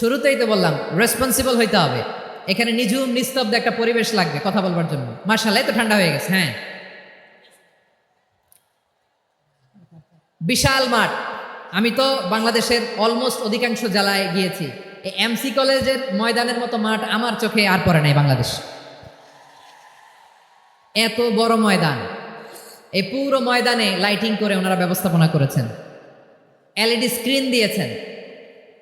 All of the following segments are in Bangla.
শুরুতেই তো বললাম রেসপন্সিবল হইতে হবে। এখানে নিঝুম, নিস্তব্ধ একটা পরিবেশ লাগবে কথা বলবার জন্য। মার্শাল্লাহ তো ঠান্ডা হয়ে গেছে হ্যাঁ। বিশাল মাঠ। আমি তো বাংলাদেশের অলমোস্ট অধিকাংশ জেলায় গিয়েছি। এই এমসি কলেজের ময়দানের মতো মাঠ আমার চোখে আর পড়ে নাই বাংলাদেশ। এত বড় ময়দান। এই পুরো ময়দানে লাইটিং করে ওনারা ব্যবস্থাপনা করেছেন। এলইডি স্ক্রিন দিয়েছেন।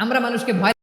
আমরা মানুষকে ভয়